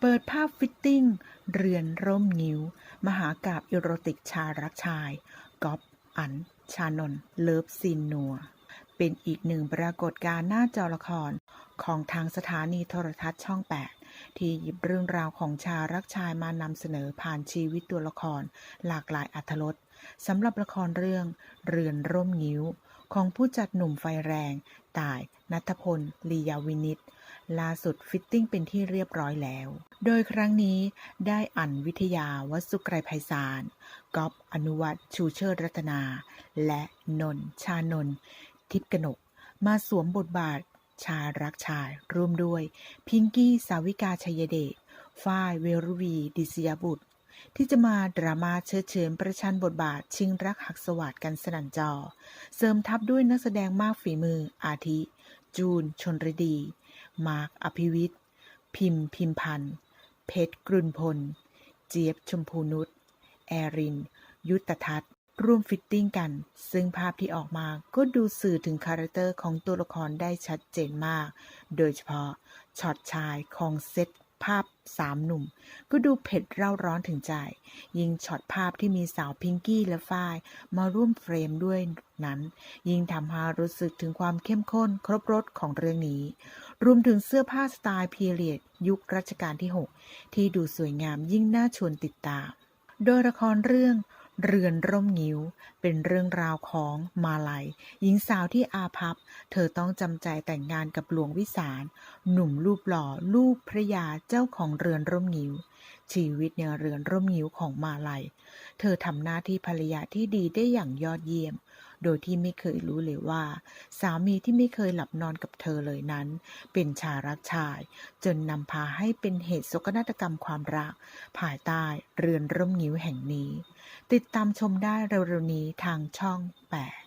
เปิดภาพฟิตติ้ง เรือนร่มนิ้ว มหากาบอิโรติกชารักชายก๊อฟอัน ชานนเลิฟซีนนัว เป็นอีกหนึ่งปรากฏการณ์หน้าจอละครของทางสถานีโทรทัศน์ช่อง8 ที่หยิบเรื่องราวของชารักชายมานำเสนอผ่านชีวิตตัวละคร หลากหลายอัธรสสำหรับละครเรื่อง เรือนร่มนิ้ว ของผู้จัดหนุ่มไฟแรง ต่ายนัทพล ลียาวินิตล่าสุดฟิตติ้งเป็นที่เรียบร้อยแล้ว โดยครั้งนี้ได้อันวิทยาวัสุไกรไพศาลก๊อฟอนุวัตชูเชิดรัตนา และนนทชานนทิพกนก มาสวมบทบาท ชารักชายร่วมด้วย พิงกี้ สาวิกาชัยเดชฝ้ายเวรุวี ดิศยบุตร ที่จะมาดราม่าเชิดเฉินประชันบทบาท ชิงรักหักสวัสดกันสนั่นจอ เสริมทัพด้วยนักแสดงมากฝีมือ อาทิ จูน ชนรดี มาร์ค อภิวิทย์ พิมพ์ พิมพันธ์ เพชรกรุณพล เจี๊ยบ ชมพูนุช แอริน ยุตทัศน์ ร่วมฟิตติ้งกัน ซึ่งภาพที่ออกมาก็ดูสื่อถึงคาแรคเตอร์ของตัวละครได้ชัดเจนมาก โดยเฉพาะช็อตชายของเซตภาพสามหนุ่ม ก็ดูเผ็ดเร่าร้อนถึงใจ ยิ่งช็อตภาพที่มีสาวพิงกี้และฝ้ายมาร่วมเฟรมด้วยนั้น ยิ่งทำให้รู้สึกถึงความเข้มข้นครบรสของเรื่องนี้ รวมถึงเสื้อผ้าสไตล์พีเรียด ยุครัชกาลที่ 6 ที่ดูสวยงามยิ่งน่าชวนติดตาม โดยละครเรื่อง เรือนร่มงิ้ว เป็นเรื่องราวของมาลัย หญิงสาวที่อาภัพ เธอต้องจำใจแต่งงานกับหลวงวิสาร หนุ่มรูปหล่อ ลูกพระยาเจ้าของเรือนร่มงิ้ว ชีวิตในเรือนร่มงิ้วของมาลัย เธอทำหน้าที่ภรรยาที่ดีได้อย่างยอดเยี่ยม โดยที่ไม่เคยรู้เลยว่า สามีที่ไม่เคยหลับนอนกับเธอเลยนั้น เป็นชารักชาย จนนำพาให้เป็นเหตุสกนาฏกรรมความรัก ภายใต้เรือนร่มงิ้วแห่งนี้ ติดตามชมได้เร็วๆนี้ทางช่อง 8